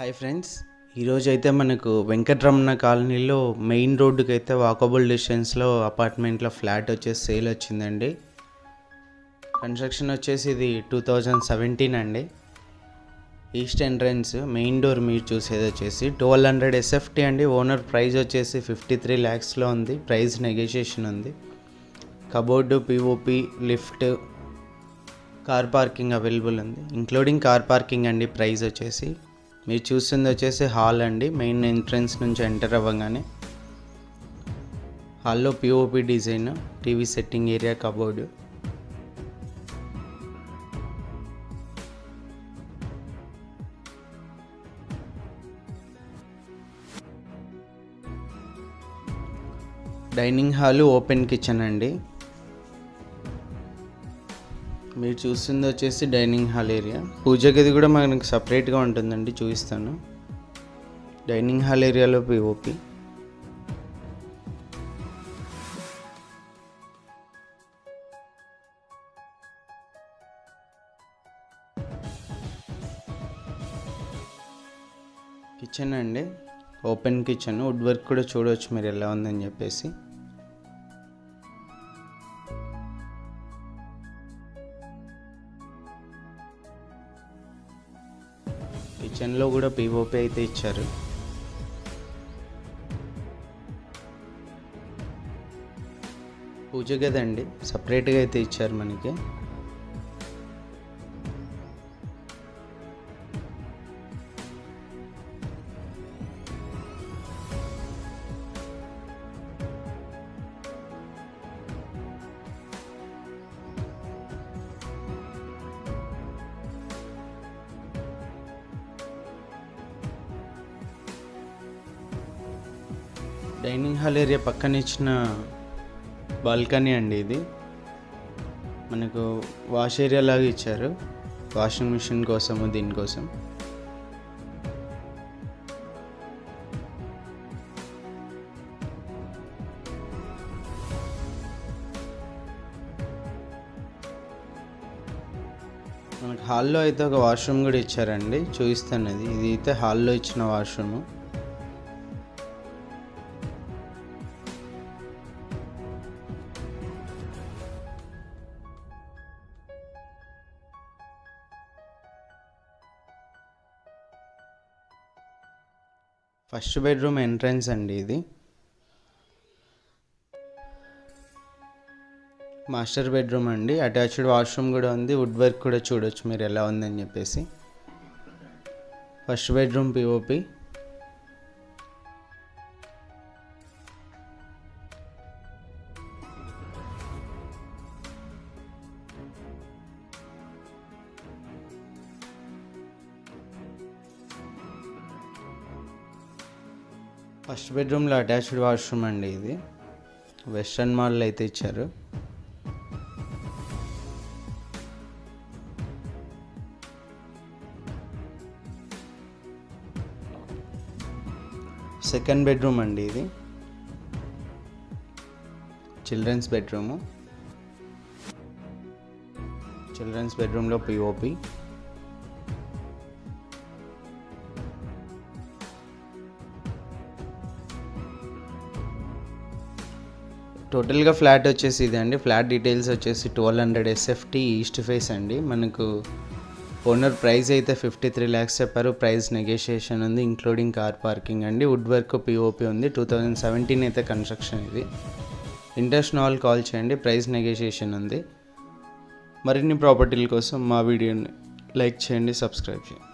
Hi friends ఈరోజు అయితే మనకు వెంకటరమణ కాలనీలో మెయిన్ రోడ్డుకి అయితే వాకబుల్ డిస్టెన్స్లో అపార్ట్మెంట్లో ఫ్లాట్ వచ్చేసి సేల్ వచ్చిందండి. కన్స్ట్రక్షన్ వచ్చేసి ఇది టూ థౌజండ్ సెవెంటీన్ అండి. ఈస్ట్ ఎంట్రన్స్ మెయిన్ డోర్ మీరు చూసేది వచ్చేసి ట్వెల్వ్ హండ్రెడ్ ఎస్ఎఫ్టీ అండి. ఓనర్ ప్రైస్ వచ్చేసి ఫిఫ్టీ త్రీ ల్యాక్స్లో ఉంది. ప్రైస్ నెగోషియేషన్ ఉంది. Cupboard POP lift car parking available ఉంది. ఇంక్లూడింగ్ కార్ పార్కింగ్ అండి ప్రైస్ వచ్చేసి. మీరు చూస్తుంది వచ్చేసి హాల్ అండి. మెయిన్ ఎంట్రన్స్ నుంచి ఎంటర్ అవ్వగానే హాల్లో POP design TV setting area cupboard dining hall open kitchen అండి. మీరు చూస్తుంది వచ్చేసి డైనింగ్ హాల్ ఏరియా. పూజ గది కూడా మనకు సపరేట్గా ఉంటుందండి చూపిస్తాను. డైనింగ్ హాల్ ఏరియాలో పిఓపి కిచెన్ అండి ఓపెన్ కిచెన్. వుడ్ వర్క్ కూడా చూడవచ్చు మీరు ఎలా ఉందని చెప్పేసి. కిచెన్లో కూడా పిఓపి అయితే ఇచ్చారు. పూజ గది అండి సపరేట్గా అయితే ఇచ్చారు మనకి. డైనింగ్ హాల్ ఏరియా పక్కన ఇచ్చిన బాల్కనీ అండి ఇది. మనకు వాష్ ఏరియా లాగా ఇచ్చారు. వాషింగ్ మిషన్ కోసము దీనికోసం మనకు హాల్లో అయితే ఒక వాష్రూమ్ కూడా ఇచ్చారండి. చూపిస్తాను అది. ఇది అయితే హాల్లో ఇచ్చిన వాష్రూమ్. ఫస్ట్ బెడ్రూమ్ ఎంట్రన్స్ అండి ఇది. మాస్టర్ బెడ్రూమ్ అండి. అటాచ్డ్ వాష్రూమ్ కూడా ఉంది. వుడ్ వర్క్ కూడా చూడొచ్చు మీరు ఎలా ఉందని చెప్పేసి. ఫస్ట్ బెడ్రూమ్ పిఓపి ఫస్ట్ బెడ్రూమ్లో అటాచ్డ్ వాష్రూమ్ అండి ఇది. వెస్ట్రన్ మాల్లో అయితే ఇచ్చారు. సెకండ్ బెడ్రూమ్ అండి ఇది. Children's bedroom. చిల్డ్రన్స్ బెడ్రూమ్లో పిఓపి టోటల్గా ఫ్లాట్ వచ్చేసి ఇది అండి. ఫ్లాట్ డీటెయిల్స్ వచ్చేసి twelve hundred SFT east face అండి. మనకు ఓనర్ ప్రైస్ అయితే ఫిఫ్టీ త్రీ ల్యాక్స్ చెప్పారు. ప్రైస్ నెగోషియేషన్ ఉంది ఇంక్లూడింగ్ కార్ పార్కింగ్ అండి. వుడ్ వర్క్ పిఓపి ఉంది. టూ థౌజండ్ సెవెంటీన్ అయితే కన్స్ట్రక్షన్ ఇది. ఇంట్రెస్ట్ నాల్ కాల్ చేయండి ప్రైస్ నెగోషియేషన్ ఉంది. మరిన్ని ప్రాపర్టీల కోసం మా వీడియోని లైక్ చేయండి సబ్స్క్రైబ్ చేయండి.